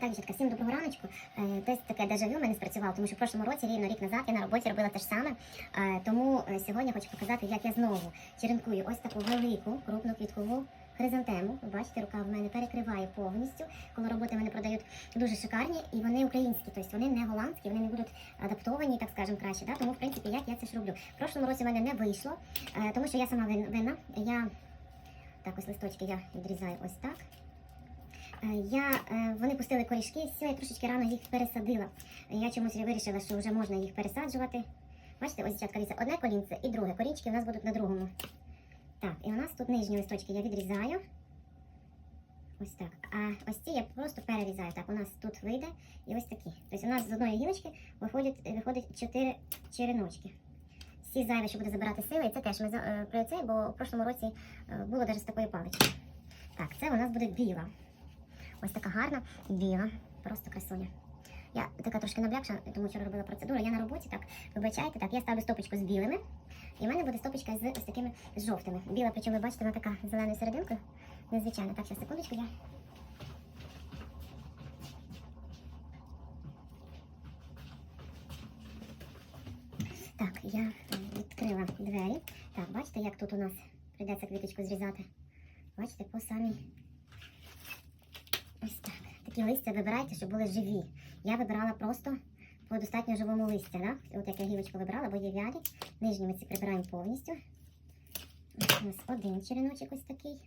Так, дівчатка, всім доброго раночку. Е, Десь таке дежавю в мене спрацювало, тому що в прошлому році, рівно рік назад, я на роботі робила те ж саме. Е, Тому е, сьогодні хочу показати, як я знову черенкую ось таку велику крупну квіткову хризантему. Ви бачите, рука в мене перекриває повністю. Коли роботи вони продають дуже шикарні, і вони українські, тобто вони не голландські, вони не будуть адаптовані, так скажемо, краще. Да? Тому, в принципі, як я це ж роблю. В прошлому році в мене не вийшло, тому що я сама винна. Я так, ось листочки я відрізаю ось так. Е, Я, е, вони пустили корішки, все, я трошечки рано їх пересадила. Я чомусь вирішила, що вже можна їх пересаджувати. Бачите, ось дівчатка, дивіться, одне колінце і друге. Корінчики у нас будуть на другому. Так, і у нас тут нижні листочки я відрізаю. Ось так. А ось ці я просто перерізаю. Так, у нас тут вийде і ось такі. Тобто у нас з одної гілочки виходить, виходить 4 череночки. Всі зайві, що буде забирати сили, і це теж ми е, про це, бо в прошлому році було навіть з такої палички. Так, це у нас буде біла. Ось така гарна, біла, просто красуня. Я така трошки наблякша, тому вчора робила процедуру. Я на роботі, так, вибачайте, так, я ставлю стопочку з білими, і в мене буде стопочка з ось такими з жовтими. Біла, причому ви бачите, вона така з зеленою серединкою. Незвичайно. Так, зараз секундочку я. Так, я відкрила двері. Так, бачите, як тут у нас прийдеться квіточку зрізати. Бачите, по самій. Такі листя вибирайте, щоб були живі. Я вибирала просто по достатньо живому листя, да? От як я гілочку вибрала, бо є вялі. Нижні ми ці прибираємо повністю. Ось у нас один череночок ось такий.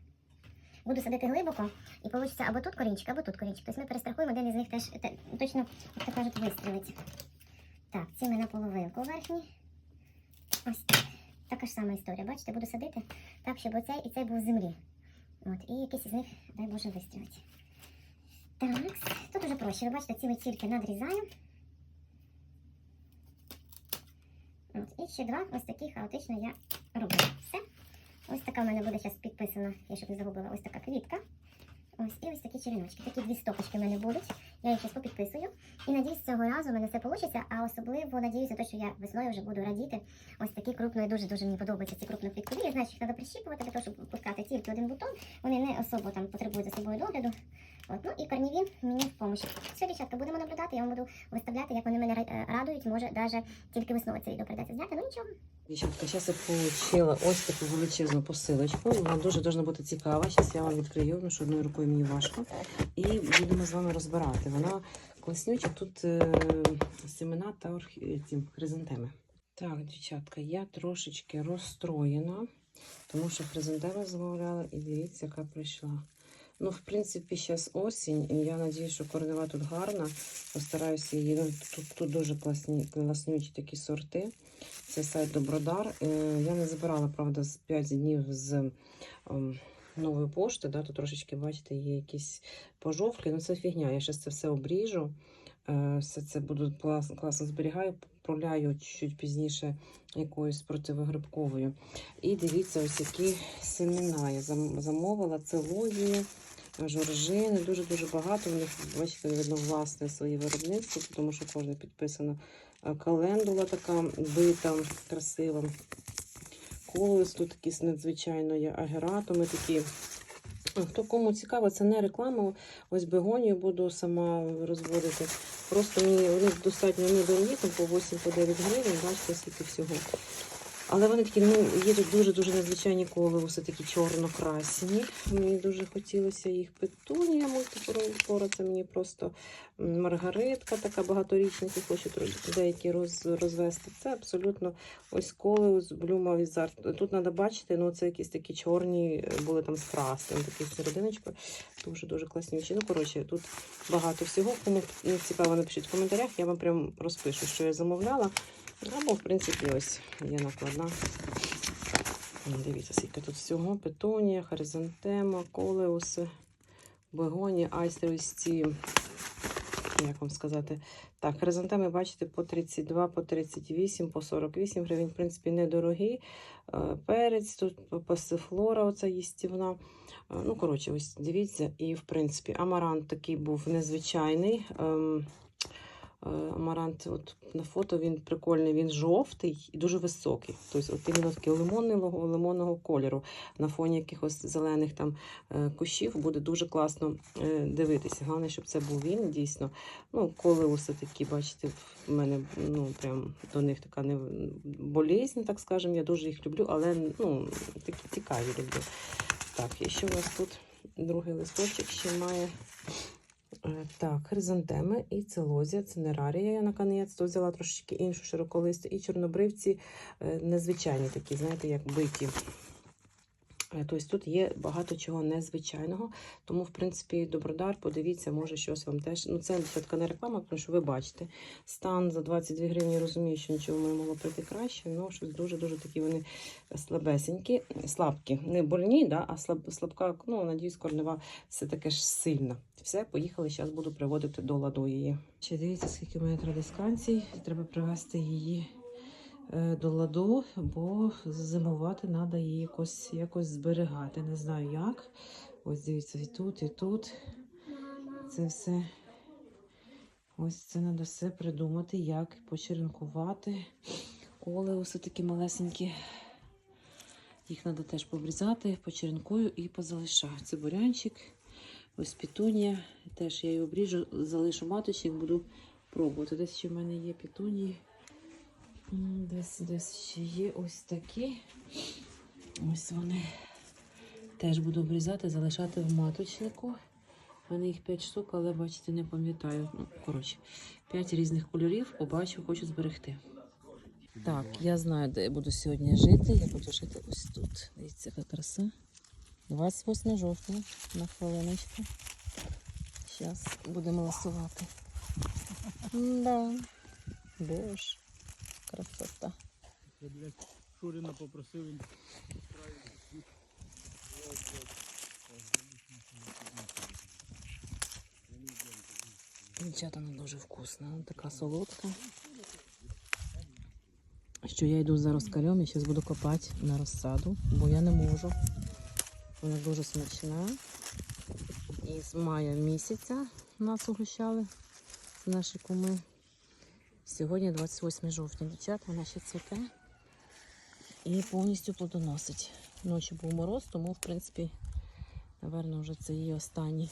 Буду садити глибоко і вийде або тут корінчик, або тут корінчик. Тобто ми перестрахуємо, один із них теж те- точно, як то кажуть, вистрілить. Так, ці ми на половинку верхні. Ось так. Така ж сама історія. Бачите, буду садити так, щоб оцей і цей був в землі. От, і якийсь із них, дай Боже, вистрілить. Так, тут уже проще. Ви бачите, ці тільки надрізаю. От, і ще два ось такі хаотично я роблю. Все. Ось така в мене буде зараз підписана, я щоб не загубила, ось така квітка. Ось і ось такі череночки. Такі дві стопочки в мене будуть. Я їх зараз попідписую. І надіюсь, цього разу в мене все вийде. А особливо надіюся, те, що я весною вже буду радіти. Ось такі крупно, і дуже-дуже мені подобаються ці крупноквіткові. Я знаю, що їх треба прищіпувати для того, щоб пускати тільки один бутон. Вони не особо там потребують за собою догляду. От, ну і корніві мені в помощь. Все, дівчатка, будемо наблюдати, я вам буду виставляти, як вони мене радують. Може, навіть тільки весною це відео прийдеться зняти. Ну нічого. Дівчатка, зараз я отримала ось таку величезну посилочку. Вона дуже должна бути цікава. Зараз я вам відкрию, тому що одною рукою мені важко. І будемо з вами розбирати. Вона класнюча, тут е, семена та орхі... хризантеми. Так, дівчатка, я трошечки розстроєна, тому що хризантеми замовляла і дивіться, яка прийшла. Ну, в принципі, зараз осінь, і я сподіваюся, що корнева тут гарна. Постараюся її. Ну, тут, тут дуже класні, такі сорти. Це сайт Добродар. Е, Я не забирала, правда, з 5 днів з ем, нової пошти. Да, тут трошечки, бачите, є якісь пожовклі. Ну, це фігня. Я зараз це все обріжу. Е, Все це буду клас- класно зберігаю, проляю чуть пізніше якоюсь противогрибковою. І дивіться, ось які семена я замовила. Це логії, жоржини. Дуже-дуже багато. У них, бачите, видно, власне своє виробництво, тому що кожна підписана Е, календула така бита, красива. Колос тут якісь надзвичайно є агератуми такі. А Хто кому цікаво, це не реклама. Ось бегонію буду сама розводити. Просто мені вони достатньо недорогі, там по 8-9 гривень, бачите, скільки всього. Але вони такі, ну, є тут дуже-дуже надзвичайні колеуси, такі чорно-красні. Мені дуже хотілося їх петунія мультифлора. Це мені просто маргаритка така багаторічна, які хочуть деякі роз, розвести. Це абсолютно ось колеус блюма візар. Тут треба бачити, ну це якісь такі чорні, е, були там з красним, такі серединочкою. Дуже дуже класнючі. Ну, коротше, тут багато всього. Кому цікаво, напишіть в коментарях. Я вам прям розпишу, що я замовляла. Або, в принципі, ось є накладна. Дивіться, скільки тут всього. Петунія, хоризонтема, колеуси, бегоні, айстри. Як вам сказати? Так, хризантеми, бачите, по 32, по 38, по 48 гривень, в принципі, недорогі. Е, Перець, тут пасифлора, оця їстівна. Е, Ну, коротше, ось дивіться. І, в принципі, амарант такий був незвичайний. Е, Амарант, от на фото він прикольний, він жовтий і дуже високий. Тобто, от іменно такий лимонного, лимонного кольору. На фоні якихось зелених там е, кущів буде дуже класно е, дивитися. Головне, щоб це був він дійсно. Ну, колеуси такі, бачите, в мене ну, прям до них така не болізнь, так скажемо. Я дуже їх люблю, але ну, такі цікаві люблю. Так, і що у нас тут? Другий листочок ще має. Е, Так, хризантеми і целозія, цинерарія. Я наконець то взяла трошечки іншу широколисту. І чорнобривці е, незвичайні такі, знаєте, як биті. Тобто тут є багато чого незвичайного. Тому, в принципі, Добродар, подивіться, може щось вам теж. Ну, це все-таки не реклама, тому що ви бачите. Стан за 22 гривні, розумію, що нічого не могло прийти краще, але щось дуже-дуже такі вони слабесенькі, слабкі. Не больні, да, а слаб, слабка, ну, надіюсь, корнева все таке ж сильна. Все, поїхали, зараз буду приводити до ладу її. Ще дивіться, скільки в мене традисканцій. Треба привезти її до ладу, бо зимувати треба її якось, якось зберігати. Не знаю як. Ось дивіться, і тут, і тут. Це все. Ось це треба все придумати, як почеренкувати. Олеуси такі малесенькі. Їх треба теж побрізати, почеренкую і позалишаю. Це бурянчик, ось пітунія. Теж я її обріжу, залишу маточник, буду пробувати. Десь ще в мене є пітунії. Десь, десь ще є ось такі. Ось вони. Теж буду обрізати, залишати в маточнику. У мене їх 5 штук, але бачите, не пам'ятаю. Ну, коротше, 5 різних кольорів побачу, хочу зберегти. Так, я знаю, де я буду сьогодні жити. Я буду жити ось тут. Дивіться, яка краса. 28 жовтня на хвилиночку. Зараз будемо ласувати. Да. Боже, красота. Я, блядь, Шурина попросив він. Дівчата, вона дуже вкусна, вона така солодка. Що я йду за розкарем і зараз буду копати на розсаду, бо я не можу. Вона дуже смачна. І з мая місяця нас угощали. Наші куми. Сьогодні 28 жовтня. Дівчата, вона ще цвіте і повністю плодоносить. Ночі був мороз, тому, в принципі, напевно, вже це її останній.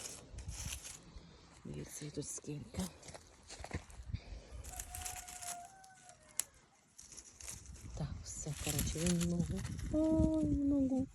Дивіться, тут скільки. Так, все, коротше, я не можу. Ой, не можу.